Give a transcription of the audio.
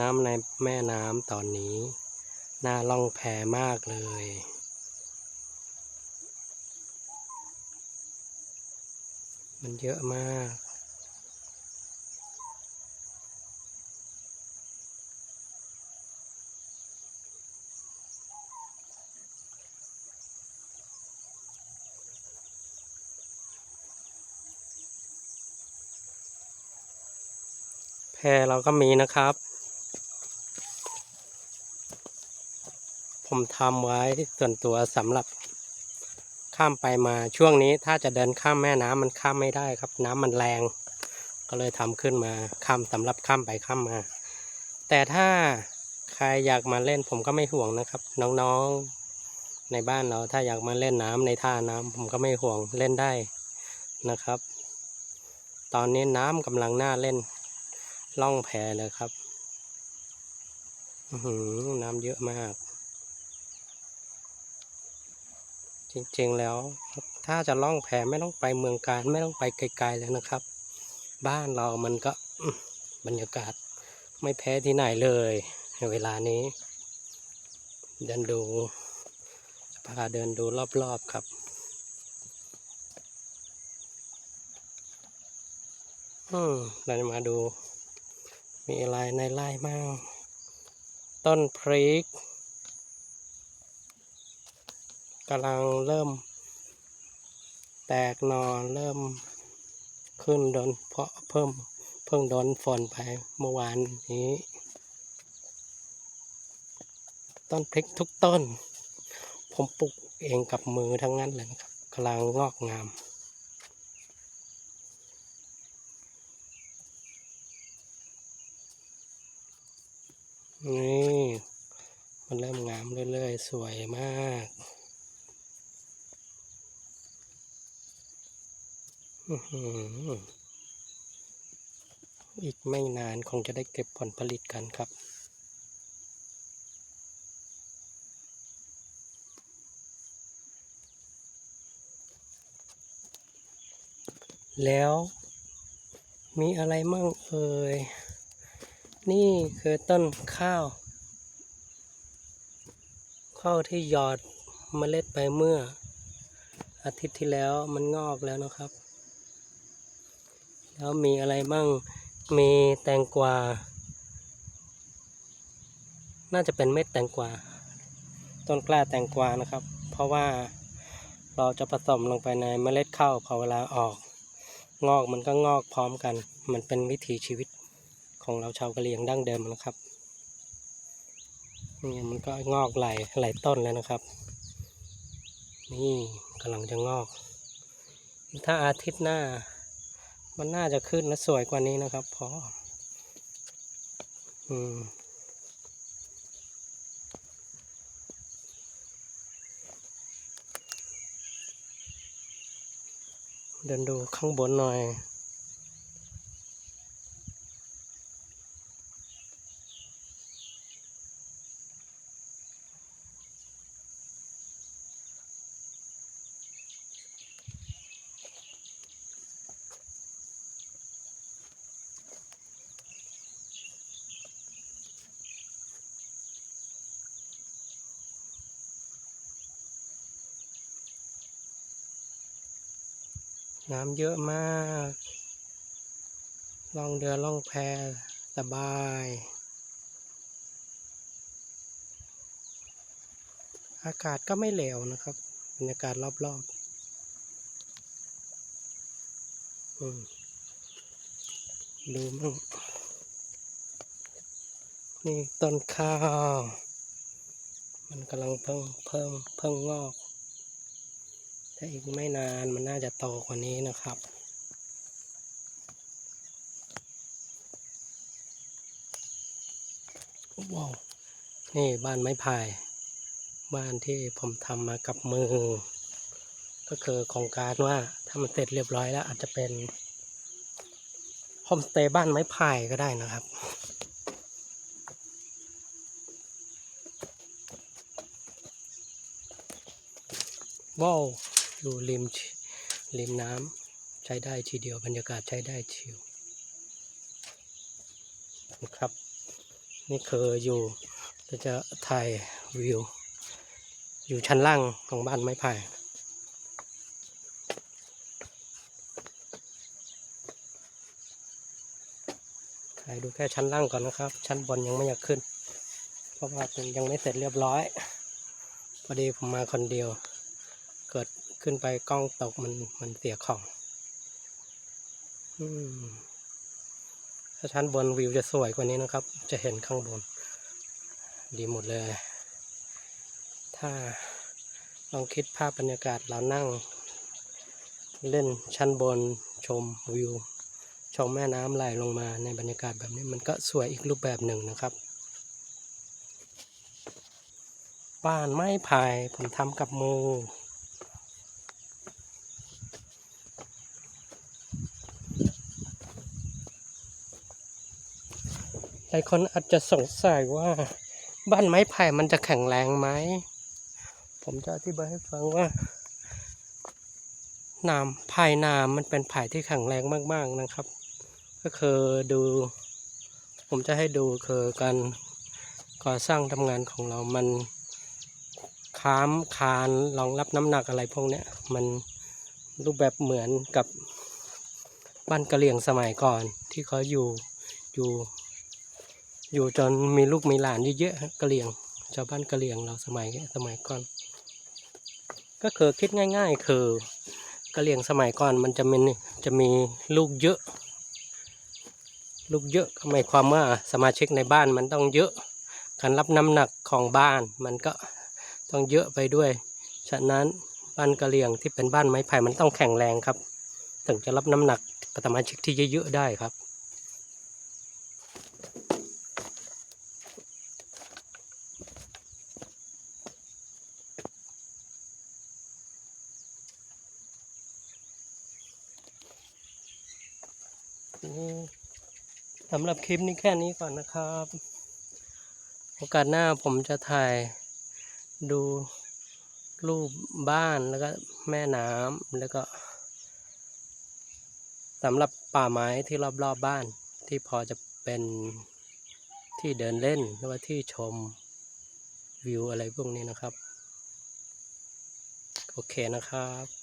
น้ำในแม่น้ำตอนนี้ น่าล่องแพมากเลย มันเยอะมาก แพเราก็มีนะครับ ผมทำไว้ส่วนตัวสำหรับข้ามไปมาช่วงนี้ถ้าจะเดินข้ามแม่น้ำมันข้ามไม่ได้ครับ น้ำมันแรง ก็เลยทำขึ้นมาข้ามสำหรับข้ามไปข้ามมา แต่ถ้าใครอยากมาเล่นผมก็ไม่ห่วงนะครับ น้องๆในบ้านเราถ้าอยากมาเล่นน้ำในท่าน้ำผมก็ไม่ห่วงเล่นได้นะครับ ตอนนี้น้ำกำลังน่าเล่น ล่องแพเลยครับหน้ำเยอะมาก จริงๆแล้ว ถ้าจะล่องแพไม่ต้องไปเมืองการ ไม่ต้องไปไกลๆเลยนะครับ บ้านเรามันก็บรรยากาศไม่แพ้ที่ไหนเลยในเวลานี้ เดินดูจะพาเดินดูรอบๆครับอืมเราจะมาดู มีอะไรในไร่มั่ง ต้นพริกกำลังเริ่ม แตกหนอเริ่มขึ้นโดนเพาะเพิ่มเพิ่งโดนฝนไปเมื่อวานนี้ ต้นพริกทุกต้น ผมปลูกเองกับมือทั้งนั้นเลยนะครับกำลังงอกงาม นี่มันเริ่มงามเรื่อยๆ สวยมากอีกไม่นานคงจะได้เก็บผลผลิตกันครับ แล้วมีอะไรมั่งเอ่ย นี่คือต้นข้าว ข้าวที่หยอดเมล็ดไปเมื่อ อาทิตย์ที่แล้วมันงอกแล้วนะครับ แล้วมีอะไรบ้าง มีแตงกวา น่าจะเป็นเม็ดแตงกวา ต้นกล้าแตงกวานะครับ เพราะว่าเราจะผสมลงไปในเมล็ดข้าวพอเวลาออก งอกมันก็งอกพร้อมกัน มันเป็นวิถีชีวิต ของเราชาวกะเหรี่ยงดั้งเดิมนะครับนี่มันก็งอกไหลไหลต้นแล้วนะครับ นี่กำลังจะงอก ถ้าอาทิตย์หน้า มันน่าจะขึ้นและสวยกว่านี้นะครับพราะอืมเดินดูข้างบนหน่อย น้ำเยอะมาก ล่องเรือล่องแพสบาย อากาศก็ไม่เหลวนะครับ บรรยากาศรอบๆอืมดูมั่งนี่ต้นข้าว มันกำลังเพิ่งเพิ่มเพิ่งงอก ถ้าอีกไม่นานมันน่าจะโตกว่านี้นะครับว้าวนี่บ้านไม้ไผ่บ้านที่ผมทำมากับมือ ก็คือโครงการว่าถ้ามันเสร็จเรียบร้อยแล้วอาจจะเป็นโฮมสเตย์บ้านไม้ไผ่ก็ได้นะครับว้าว อยู่ริมริมน้ำใช้ได้ทีเดียวบรรยากาศใช้ได้ชิวนะครับ นี่คืออยู่จะถ่ายวิว อยู่ชั้นล่างของบ้านไม้ไผ่ถ่ายดูแค่ชั้นล่างก่อนนะครับ ชั้นบนยังไม่อยากขึ้น เพราะว่ามันยังไม่เสร็จเรียบร้อยพอดีผมมาคนเดียว ขึ้นไปกล้องตกมันมันเสียของถ้าชั้นบนวิวจะสวยกว่านี้นะครับ จะเห็นข้างบน ดีหมดเลย ถ้าลองคิดภาพบรรยากาศเรานั่ง เล่นชั้นบนชมวิว ชมแม่น้ำไหลลงมาในบรรยากาศแบบนี้มันก็สวยอีกรูปแบบหนึ่งนะครับบ้านไม้ไผ่ผมทำกับมือ หลายคนอาจจะสงสัยว่าบ้านไม้ไผ่มันจะแข็งแรงไหม ผมจะอธิบายให้ฟังว่าหนามไผ่หนามมันเป็นไผ่ที่แข็งแรงมาก ๆนะครับ ก็คือดู ผมจะให้ดูคือการก่อสร้างทำงานของเรามันค้ามคานรองรับน้ำหนักอะไรพวกเนี้ยมันรูปแบบเหมือนกับบ้านกะเหรี่ยงสมัยก่อนที่เขาอยู่อยู่ อยู่จนมีลูกมีหลานเยอะๆกะเหรี่ยงชาวบ้านกะเหรี่ยงเราสมัยสมัยก่อน ก็คือคิดง่าย ๆ คือกะเหรี่ยงสมัยก่อนมันจะมีจะมีลูกเยอะ ลูกเยอะหมายความว่าสมาชิกในบ้านมันต้องเยอะ การรับน้ำหนักของบ้านมันก็ต้องเยอะไปด้วย ฉะนั้นบ้านกะเหรี่ยงที่เป็นบ้านไม้ไผ่มันต้องแข็งแรงครับ ถึงจะรับน้ำหนักสมาชิกที่เยอะๆได้ครับ สำหรับคลิปนี้แค่นี้ก่อนนะครับ โอกาสหน้าผมจะถ่ายดูรูปบ้านแล้วก็แม่น้ำแล้วก็สำหรับป่าไม้ที่รอบๆบบ้านที่พอจะเป็นที่เดินเล่นหรือว่าที่ชมวิวอะไรพวกนี้นะครับ โอเคนะครับ